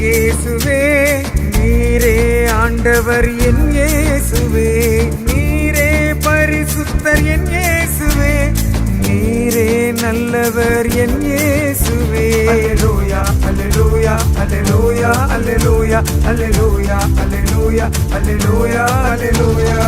இயேசுவே நீரே ஆண்டவர் என் இயேசுவே. நீரே பரிசுத்தர் என் இயேசுவே. நீரே நல்லவர் என் இயேசுவே. அல்லேலூயா அல்லேலூயா அல்லேலூயா அல்லேலூயா அல்லேலூயா அல்லேலூயா அல்லேலூயா அல்லேலூயா.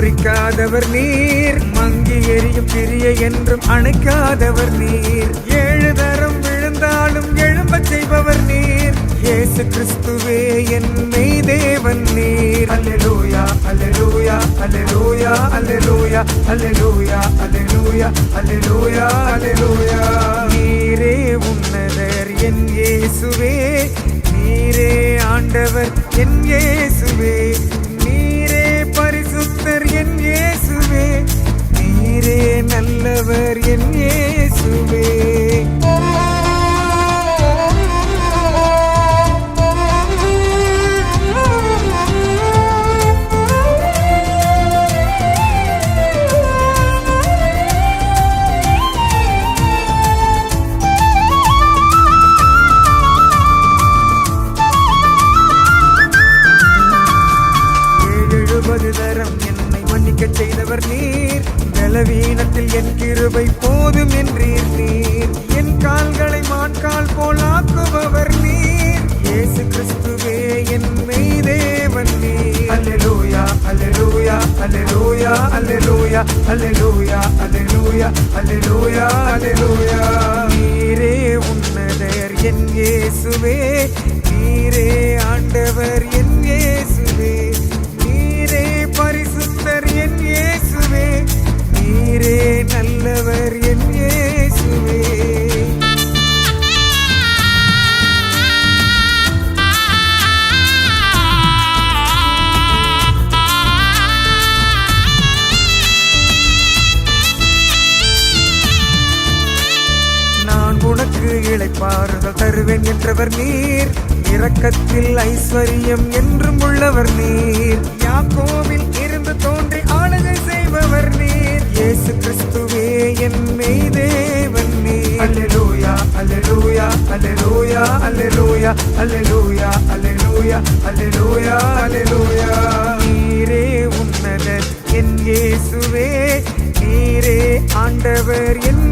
என்றும் நீர். மங்கி எரியும் பிரிய என்றும் அணைக்காதவர் நீர். ஏழு தரம் விழுந்தாலும் எழும்ப செய்பவர் நீர். இயேசு கிறிஸ்துவே என் மெய் தேவன் நீர். அல்லேலூயா அல்லேலூயா அல்லேலூயா அல்லேலூயா அல்லேலூயா அல்லேலூயா அல்லேலூயா அல்லேலூயா. நீரே உன்னதர் என் இயேசுவே. நீரே ஆண்டவர் என் இயேசுவே. நல்லவர் என் இயேசுவே. என் கிருபை போதும் என்றீர் நீர். என் கால்களை மான்கால் போல் ஆக்குபவர் நீர். இயேசு கிறிஸ்துவே என் மெய் தேவன் நீர். அல்லேலூயா அல்லேலூயா அல்லேலூயா அல்லேலூயா அல்லேலூயா அல்லேலூயா அல்லேலூயா அல்லேலூயா. நீரே உன்னதர் என் இயேசுவே நீரே இளைப்பாறுதல் தருவேன் என்றவர் நீர். இரக்கத்தில் ஐஸ்வர்யம் என்றும் உள்ளவர் நீர். யாக்கோவில் இருந்து தோன்றி ஆளுகை செய்பவர் நீர். இயேசு கிறிஸ்துவே என் மெய் தேவன் நீர். அல்லேலூயா அல்லேலூயா அல்லேலூயா அல்லேலூயா அல்லேலூயா அல்லேலூயா அல்லேலூயா அல்லேலூயா. நீரே உன்னதர் என் இயேசுவே நீரே ஆண்டவர் என்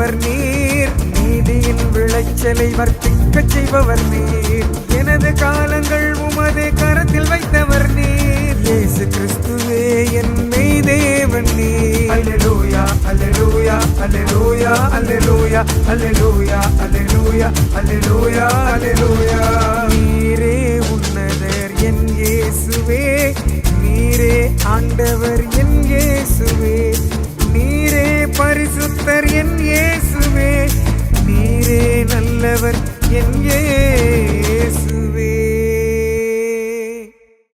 பண்ணினவர் நீர். நீதியின் விளைச்சலை வர்த்திக்கச் செய்பவர் நீர். எனது காலங்கள் உமது கரத்தில் வைத்தவர் நீர். இயேசு கிறிஸ்துவே என் மெய் தேவன் நீர். அல்லேலூயா அல்லேலூயா அல்லேலூயா அல்லேலூயா அல்லேலூயா அல்லேலூயா அல்லேலூயா அல்லேலூயா. நீரே உன்னதர் என் இயேசுவே நீரே ஆண்டவர் என்